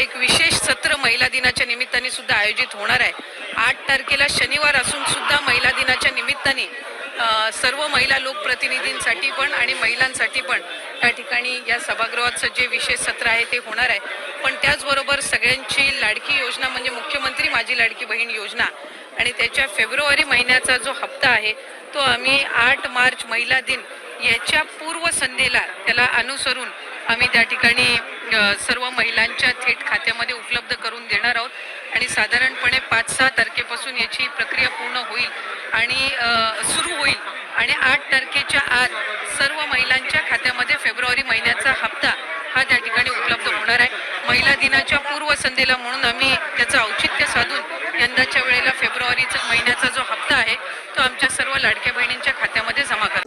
एक विशेष सत्र महिला दिनाच्या निमित्ताने सुद्धा आयोजित होणार आहे. आठ तारखेला शनिवार असून सुद्धा महिला दिनाच्या निमित्ताने सर्व महिला लोकप्रतिनिधींसाठी पण आणि महिलांसाठी पण त्या ठिकाणी या सभागृहाचं जे विशेष सत्र आहे ते होणार आहे. पण त्याचबरोबर सगळ्यांची लाडकी योजना म्हणजे मुख्यमंत्री माझी लाडकी बहीण योजना आणि त्याच्या फेब्रुवारी महिन्याचा जो हप्ता आहे तो आम्ही आठ मार्च महिला दिन याच्या पूर्वसंध्येला त्याला अनुसरून आम्ही त्या ठिकाणी सर्व महिलांच्या थेट खात्यामध्ये उपलब्ध करून देणार आहोत. आणि साधारणपणे पाच सहा तारखेपासून याची प्रक्रिया पूर्ण होईल आणि सुरू होईल. आणि आठ तारखेच्या आत सर्व महिलांच्या खात्यामध्ये फेब्रुवारी महिन्याचा हप्ता हा त्या ठिकाणी उपलब्ध होणार आहे. महिला दिनाच्या पूर्वसंध्येला म्हणून आम्ही त्याचं औचित्य साधून यंदाच्या वेळेला फेब्रुवारीचा महिन्याचा जो हप्ता आहे तो आमच्या सर्व लाडक्या बहिणींच्या